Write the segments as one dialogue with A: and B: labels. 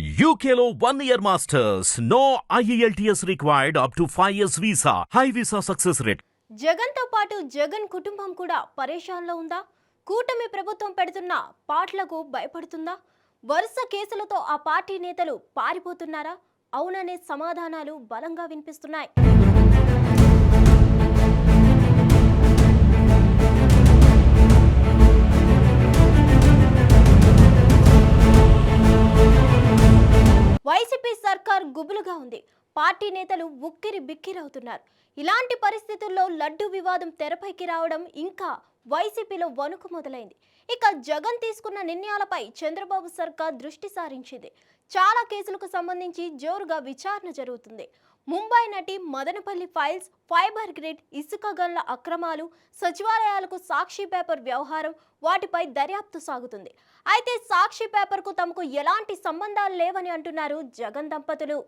A: UKLO one year masters. No E IELTS required up to 5 years visa. High visa success rate.
B: జగన్తో పాటు జగన్ కుటుంబం కూడా పరేషాన్లో ఉందా కూటమి ప్రభుత్వం పెడుతున్న పాటలకు భయపడుతుందా వరుస కేసులతో ఆ పార్టీ నేతలు పారిపోతున్నారా అవుననే సమాధానాలు బలంగా వినిపిస్తున్నాయి గుబులుగా ఉంది. పార్టీ నేతలు ఉక్కిరి బిక్కిరవుతున్నారు. ఇలాంటి పరిస్థితుల్లో లడ్డు వివాదం తెరపైకి రావడం ఇంకా వైసీపీలో వణుకు మొదలైంది. ఇక జగన్ తీసుకున్న నిర్ణయాలపై చంద్రబాబు సర్కార్ దృష్టి సారించింది. చాలా కేసులకు సంబంధించి జోరుగా విచారణ జరుగుతుంది. ముంబై నటి మదనపల్లి ఫైల్స్ ఫైబర్ గ్రిడ్ ఇసుక గన్ల అక్రమాలు సచివాలయాలకు సాక్షి పేపర్ వ్యవహారం వాటిపై దర్యాప్తు సాగుతుంది. అయితే సాక్షి పేపర్కు తమకు ఎలాంటి సంబంధాలు లేవని అంటున్నారు జగన్ దంపతులు.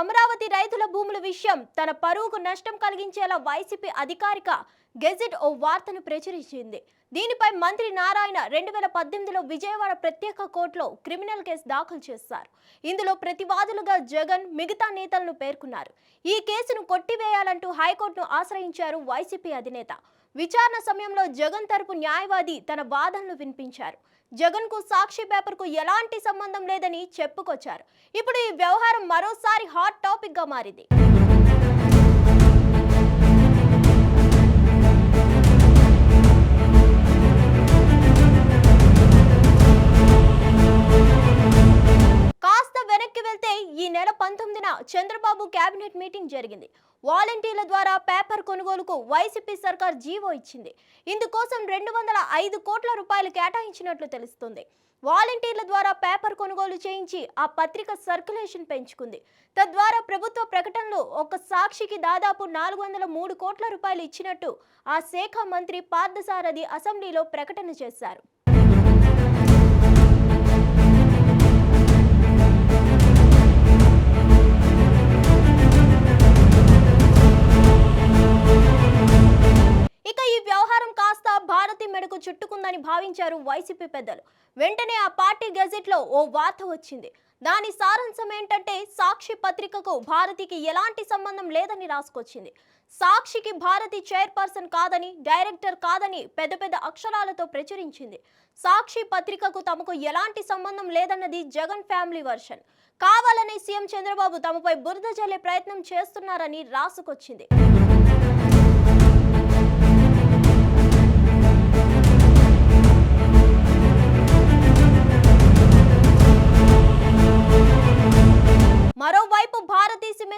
B: అమరావతి రైతుల భూముల విషయం తన పరువుకు నష్టం కలిగించేలా వైసీపీ అధికారిక గెజెట్ ఓ వార్తను ప్రచురించింది. దీనిపై మంత్రి నారాయణ రెండు వేల పద్దెనిమిదిలో విజయవాడ ప్రత్యేక కోర్టులో క్రిమినల్ కేసు దాఖలు చేశారు. ఇందులో ప్రతివాదులుగా జగన్ మిగతా నేతలను పేర్కొన్నారు. ఈ కేసును కొట్టివేయాలంటూ హైకోర్టును ఆశ్రయించారు వైసీపీ అధినేత. విచారణ సమయంలో జగన్ తరపు న్యాయవాది తన వాదనలు వినిపించారు. జగన్కు సాక్షి పేపర్కు ఎలాంటి సంబంధం లేదని చెప్పుకొచ్చారు. ఇప్పుడు ఈ వ్యవహారం మరోసారి హాట్ టాపిక్గా మారింది. ఈ నెల పంతొమ్మిదిన చంద్రబాబు కేబినెట్ మీటింగ్ జరిగింది. వాలంటీర్ల ద్వారా పేపర్ కొనుగోలుకు వైసీపీ సర్కార్ జీవో ఇచ్చింది. ఇందుకోసం రెండు వందల ఐదు కోట్ల రూపాయలు కేటాయించినట్లు తెలుస్తుంది. వాలంటీర్ల ద్వారా పేపర్ కొనుగోలు చేయించి ఆ పత్రిక సర్క్యులేషన్ పెంచుకుంది. తద్వారా ప్రభుత్వ ప్రకటనలో ఒక సాక్షికి దాదాపు నాలుగు వందల మూడు కోట్ల రూపాయలు ఇచ్చినట్టు ఆ శాఖ మంత్రి పార్థసారథి అసెంబ్లీలో ప్రకటన చేశారు. చుట్టుకుందని భావించారు వైసీపీ పెద్దలు. వెంటనే ఆ పార్టీ గెజెట్లో ఓ వార్త వచ్చింది. దాని సారాంశం ఏంటంటే సాక్షి పత్రికకు భారతికి ఎలాంటి సంబంధం లేదని రాసుకొచ్చింది. సాక్షికి భారతి చైర్పర్సన్ కాదని డైరెక్టర్ కాదని పెద్ద పెద్ద అక్షరాలతో ప్రచురించింది. సాక్షి పత్రికకు తమకు ఎలాంటి సంబంధం లేదన్నది జగన్ ఫ్యామిలీ వర్షన్. కావాలని సీఎం చంద్రబాబు తమపై బురద జల్లే ప్రయత్నం చేస్తున్నారని రాసుకొచ్చింది.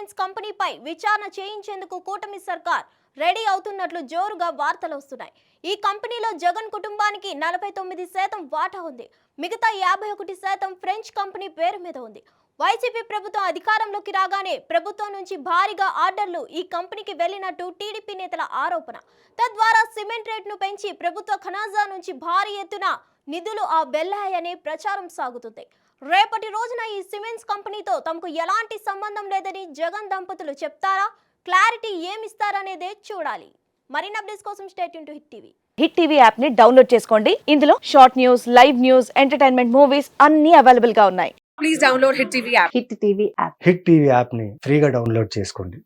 B: సిమెంట్స్ కంపెనీపై విచారణ చేయించేందుకు కూటమి సర్కార్ రెడీ అవుతున్నట్లు జోరుగా వార్తలు వస్తున్నాయి. ఈ కంపెనీలో జగన్ కుటుంబానికి నలభై తొమ్మిది శాతం వాటా ఉంది. మిగతా యాభై ఒకటి శాతం ఫ్రెంచ్ కంపెనీ పేరు మీద ఉంది. వైసీపీ ప్రభుత్వం అధికారంలోకి రాగానే ప్రభుత్వం నుంచి భారీగా ఆర్డర్లు ఈ కంపెనీకి వెళ్ళినట్టు టీడీపీ నేతల ఆరోపణ. తద్వారా సిమెంట్ రేట్ను పెంచి ప్రభుత్వ ఖనాజా నుంచి భారీ ఎత్తున నిధులు ఆ వెళ్ళాయనే ప్రచారం సాగుతుంది. రేపటి రోజున ఈ సిమెంట్స్ కంపెనీతో తమకు ఎలాంటి సంబంధం లేదని జగన్ దంపతులు చెప్తారా? క్లారిటీ ఏమిస్తారనేదే చూడాలి. మరిన్ని అప్డేట్స్ కోసం state to Hit TV.
C: Hit TV యాప్ని డౌన్లోడ్ చేసుకోండి. ఇందులో short news live news entertainment movies అన్ని అవైలబుల్గా ఉన్నాయి.
D: Please download Hit TV app.
C: Hit TV app
E: Hit TV యాప్ని ఫ్రీగా డౌన్లోడ్ చేసుకోండి.